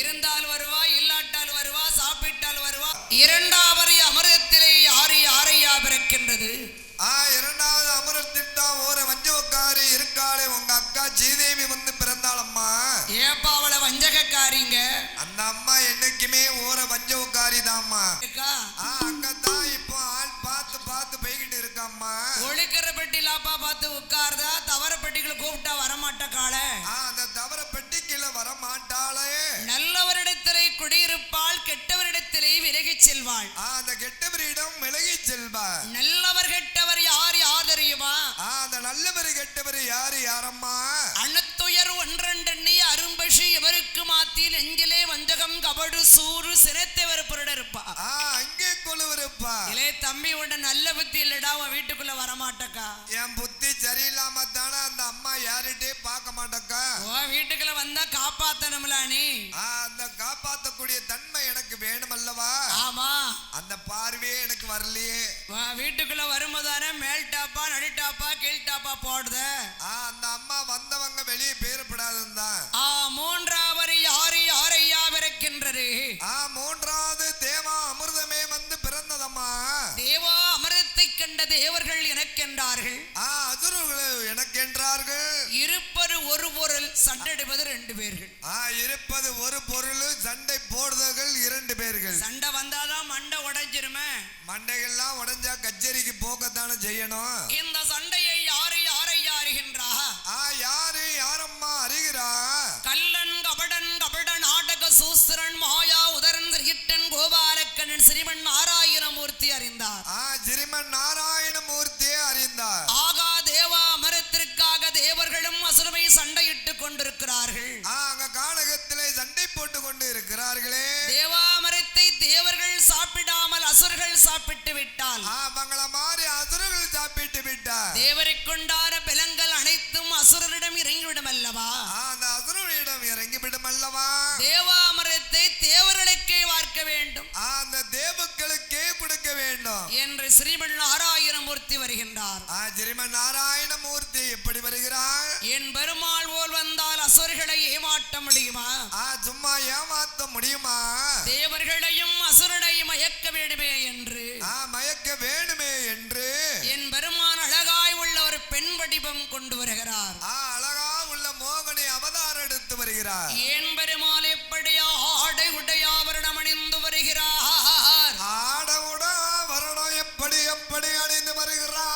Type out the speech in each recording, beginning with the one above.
இருந்தால் வருவா இல்லாட்டால் வருவா சாப்பிட்டால் வருவா. இரண்டாவது அமிர்தத்திலே யாரு யாரையா பிறக்கின்றது. இரண்டாவது அமிர்தத்தில் தான் ஒரு வஞ்சகக்காரி இருக்காளே உங்க அக்கா சீதேவி வந்து பிறந்தாளம்மா. ஏப்பா அவளை வஞ்சகக்காரிங்க? அந்த அம்மா என்னைக்குமே ஓர வஞ்சகக்காரி கெட்டவரிடம் விலகி செல்வா. நல்லவர் கெட்டவர் யார் யார் தெரியுமா? அந்த நல்லவர் கெட்டவர் யாரு யாரம்மா? அணுத்துயர் ஒன்றெண்ணி அரும்பஷி இவருக்கு மாத்தி நெஞ்சிலே வஞ்சகம் கபடு சூறு சிரத்தை பொருட இருப்பா. அங்கே தம்பி உண்ட நல்ல புத்தி இல்லடா உன் வீட்டுக்குள்ள வரமாட்டக்கா. என் புத்தி சரியில்லாம தானே அந்த அம்மா யார்கிட்டயே பார்க்க மாட்டக்கா? உன் வீட்டுக்குள்ள வந்தா காப்பாத்தணும்ல நீ. அந்த காப்பாத்தக்கூடிய தன்மை எனக்கு வேணுமல்லவா? ஆமா. அந்த பார்வையே எனக்கு வரலையே. வீட்டுக்குள்ள வரும்போதானே மேல் டாப்பா நடு டாப்பா கீழ் டாப்பா போடுத. அந்த அம்மா வந்தவங்க கண்ட தேவர்கள் எனக்கென்றார்கள். ஆ அதுருகள் எனக்கு என்றார்கள் இருப்பது ஒரு பொருள் சண்டெடுப்பது ரெண்டு பேர்கள். ஆ இருப்பது ஒரு பொருள் சண்டை போடுதல்கள் இரண்டு பேர்கள். சண்டை வந்தாதான் மண்டை உடைஞ்சிருமே. மண்டைகள்லாம் உடைஞ்சா கச்சேரிக்கு போகத்தானே செய்யணும். இந்த சண்டையை யாரு யாரை யாருகின்றா? ஆ யாரு யாரம்மா அறிகிறா? கல்லன் கபடன் கபட நாடக சூஸ்திரன் மாயா உதரன் சிறியட்டன் கோபாலக்கண்ணன் ஸ்ரீமன் நாராயணமூர்த்தி அறிந்தார். சிறுமன் நாராயணமூர்த்தியே அறிந்தார். ஆகா தேவா தேவர்களும் அசுரமை சண்டையிட்டுக் கொண்டிருக்கிறார்கள். ஆ அங்க கானகத்திலே சண்டை போட்டு கொண்டு இருக்கிறார்களே தேவாமரத்தை தேவர்கள் சாப்பிடாமல் அசுரர்கள் சாப்பிட்டு விட்டால். மங்கள அசுரர்கள் சாப்பிட்டு விட்டார். தேவருக்குண்டான பலங்கள் அனைத்தும் அசுரரிடம் இறங்கிவிடும் அல்லவா அந்த அல்லவா தேவாமரத்தை தேவர்களுக்கே வார்க்க வேண்டும். அந்த தேவுக்களுக்கே வேண்டும். என்று ஸ்ரீமன் நாராயணமூர்த்தி வருகின்றார். சிறுமன் நாராயணமூர்த்தி எப்படி வருகிறார் என் பெருமாள் போல் வந்தால் அசுரர்களை ஏமாற்ற முடியுமா? சும்மா ஏமாத்த முடியுமா? தேவர்களையும் அசுரனையும் மயக்க வேண்டுமே என்று. மயக்க வேணுமே என்று. என் பெருமான் அழகாய் உள்ள ஒரு பெண் வடிவம் கொண்டு வருகிறார். ஆ அழகா உள்ள மோகனை அவதாரம் எடுத்து வருகிறார். என் பெருமாள் எப்படியா எப்படி எப்படி அணிந்து வருகிறார்.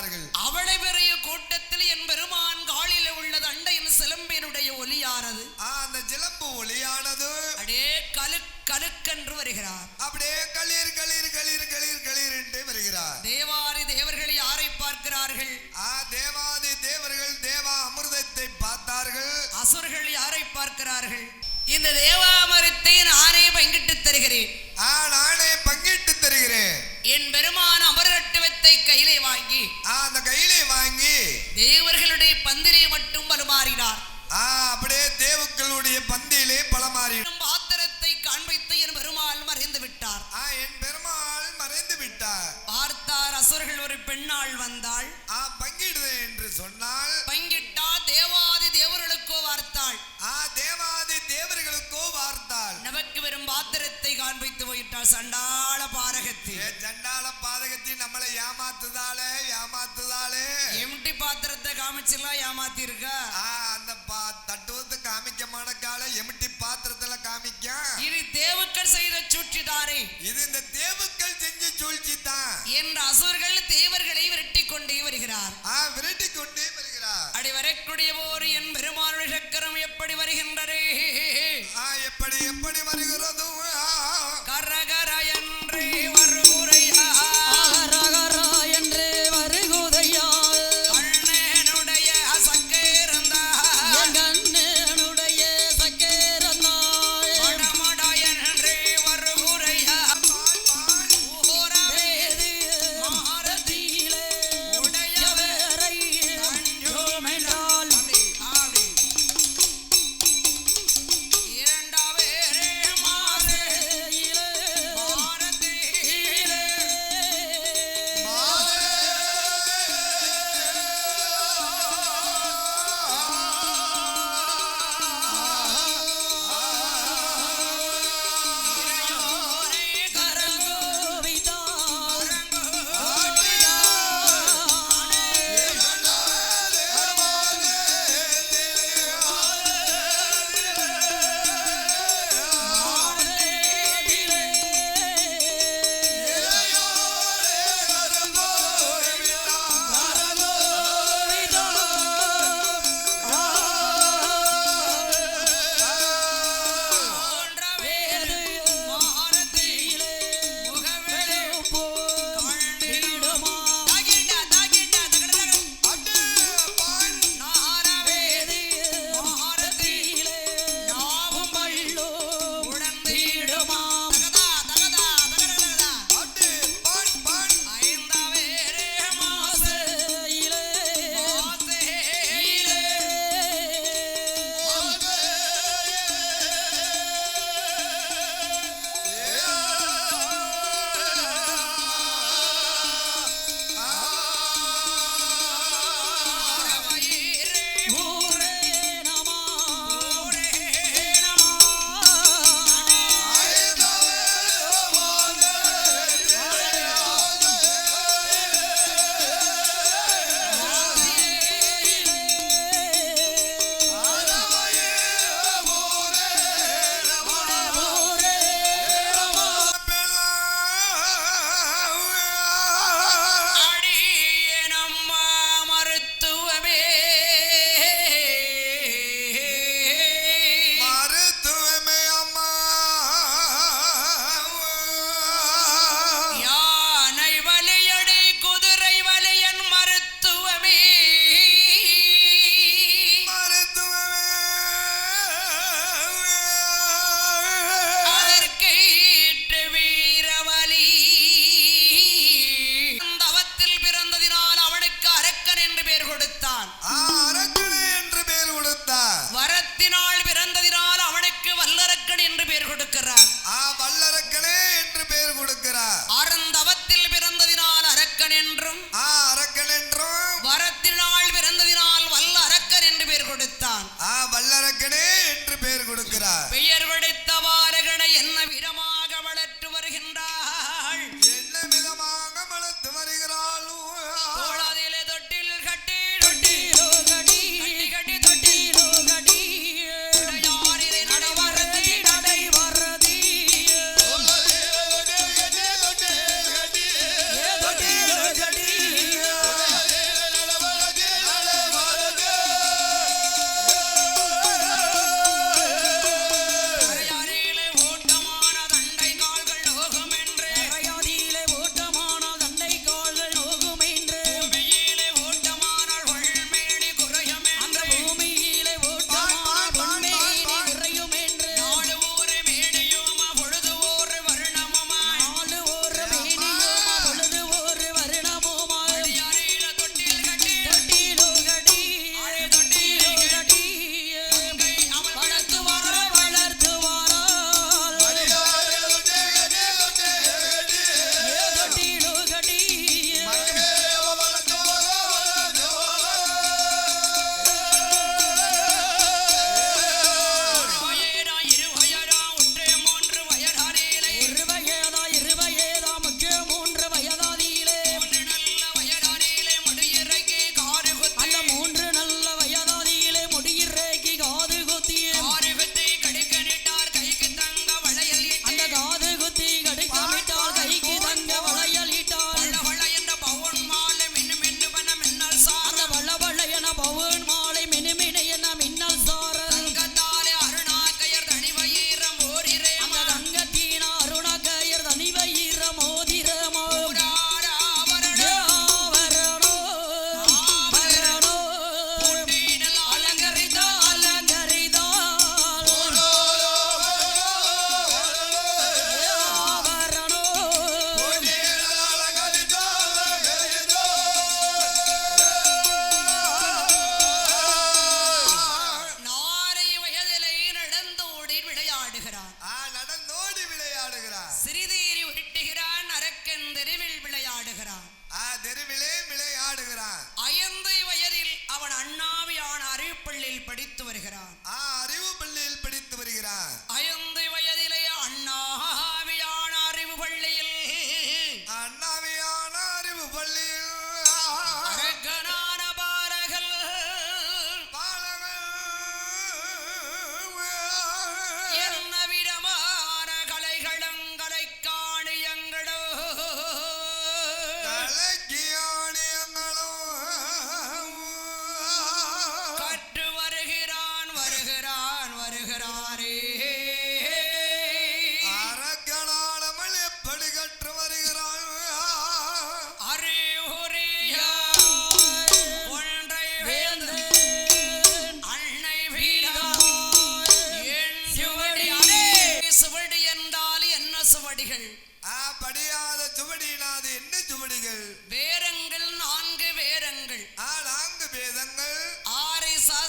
கொண்டே இருக்கிறார்கள் அவளை பெரிய கூட்டத்தில் என் பெருமான் காலில் உள்ள தண்டையின் சிலம்பினுடைய ஒலியானது. அந்த சிலம்பு ஒளியானது அடே கலு கலுக்கென்று வருகிறார். அப்படியே களிர் களிர் களிர் களிர் களிர் என்று வருகிறார். தேவாரி தேவர்கள் யாரை பார்க்கிறார்கள்? ஆ தேவாதி தேவர்கள் தேவா அமிர்தத்தை பார்த்தார்கள். அசுரர்கள் யாரை பார்க்கிறார்கள்? இந்த தேவாமரத்தை நானே பங்கிட்டு தருகிறேன். ஆ நானே பங்கிட்டு தருகிறேன். என் பெருமான் அமரட்டுவத்தை கையிலே வாங்கி அந்த கையிலே வாங்கி தேவர்களுடைய பந்திரை மட்டும் பலுமாறினார். அப்படியே தேவுக்களுடைய பந்தியிலே பலமாறி பாத்திரத்தை காண்பித்து என் பெருமாள் மறைந்து விட்டார். என் பெருமாள் மறைந்து விட்டார். பார்த்தார் அசுரர்கள் ஒரு பெண்ணாள் வந்தாள். ஆ பங்கிடுது என்று சொன்னால் பங்கிட்டா தேவாதி தேவர்களுக்கோ வார்த்தாள். ஆ தேவாதி தேவர்களுக்கோ வார்த்தாள். நமக்கு வெறும் பாத்திரத்தை காண்பித்து போயிட்டாள் சண்டாள ஏமாத்துதாளே ஏமாத்துதாளே. எம்டி பாத்திரத்தை காமிச்செல்லாம் ஏமாத்தி இருக்கா அந்த தட்டுவத்து காமிக்க மாட்டக்கால எமிட்டி பாத்திரத்துல காமிக்க? இது தேவுக்கள் செய்த சுற்றிதாரே இது இந்த தேவுக்கள் செஞ்சு சூழ்ச்சி தான் என்ற அசுரர்கள் தேவர்களை விரட்டி கொண்டே வருகிறார். ஆ விரட்டி கொண்டே வருகிறார். அடி வரக்கூடிய போர்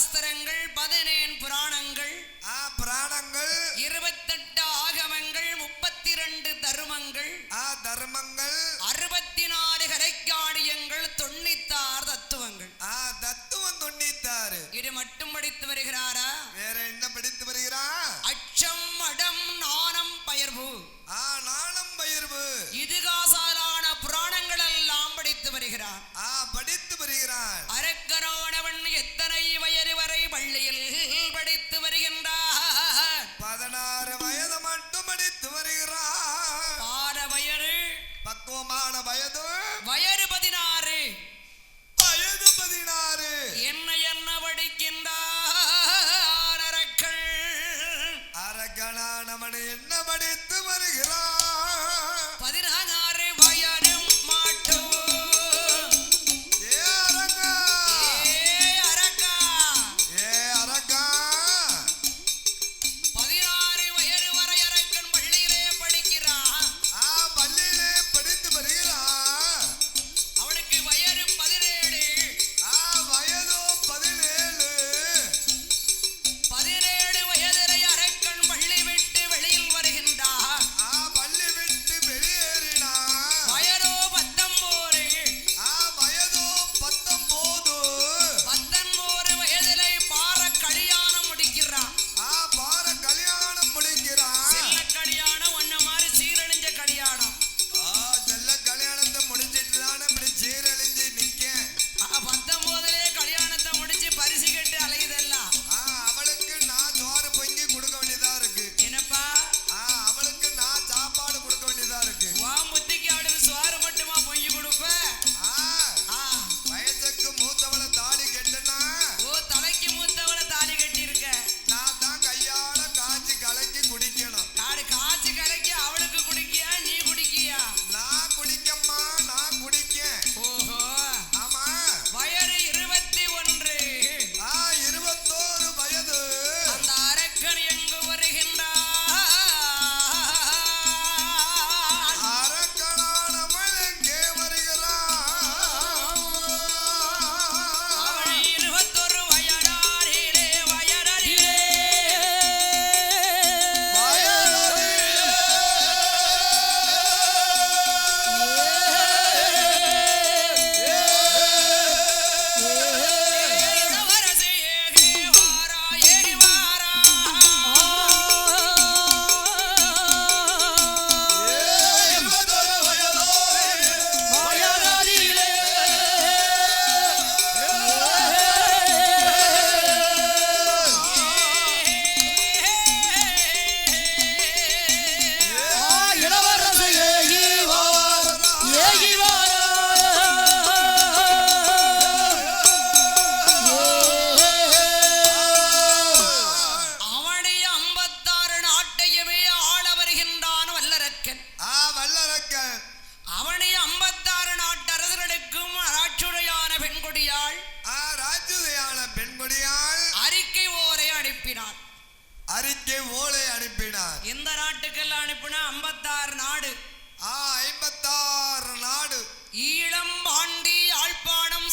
சாஸ்திரங்கள் பதினேன்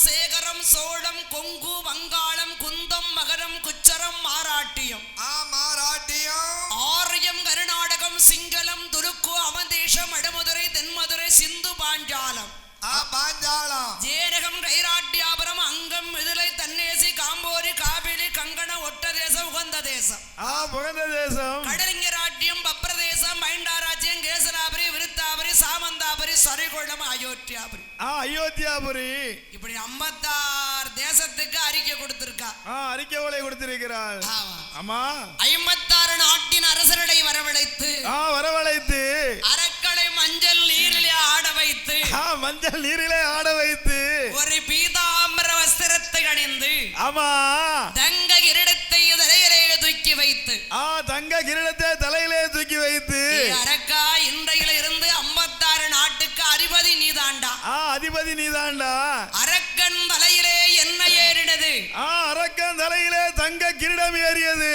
சேகரம் சோழம் கொங்கு வங்காளம் குந்தம் மகரம் குச்சரம் மாராட்டியம். ஆ மாராட்டியம். ஆரியம் கர்நாடகம் சிங்களம் துருக்கு அவந்தேஷம் வடமதுரை தென்மதுரை சிந்து பாஞ்சாலம். ஆ பாஞ்சாலம். ஜேரகம் கைராட்டியாபுரம் அங்கம் மிதுளை தன்னேசி காம்போரி காபி உகந்த தேசம். ஆ புகழ்ந்த தேசம். கடலிங்கராட்சியம் பப்ரதேசம் பைண்டாராஜ்யம் கேசராபுரி விருத்தாபுரி சாமந்தாபுரி சரிகுளம் அயோத்தியாபுரி. ஆ அயோத்தியாபுரி. இப்படி ஐம்பத்தாறு தேசத்துக்கு அறிக்கை கொடுத்திருக்கா. ஆ அறிக்கை ஓலை கொடுத்திருக்கிறாள் ஆமா. ஐம்பத்தாறு நாட்டின் அரசரடை வரவழைத்து ஆ வரவழைத்து. அரக்களை மஞ்சள் நீரிலே ஆட வைத்து ஆ மஞ்சள் நீரிலே ஆட வைத்து. ஒரு பீதாம்பர வஸ்திரத்தை அணிந்து ஆமா. தங்க வைத்து. ஆ தங்க கிரீடத்தை தலையிலே தூக்கி வைத்து. அரக்கா இன்றையில இருந்து ஐம்பத்தாறு நாட்டுக்கு அதிபதி நீதாண்டா. ஆ அதிபதி நீதாண்டா. அரக்கன் தலையிலே என்ன ஏறினது. ஆ அரக்கன் தலையிலே தங்க கிரீடம் ஏறியது.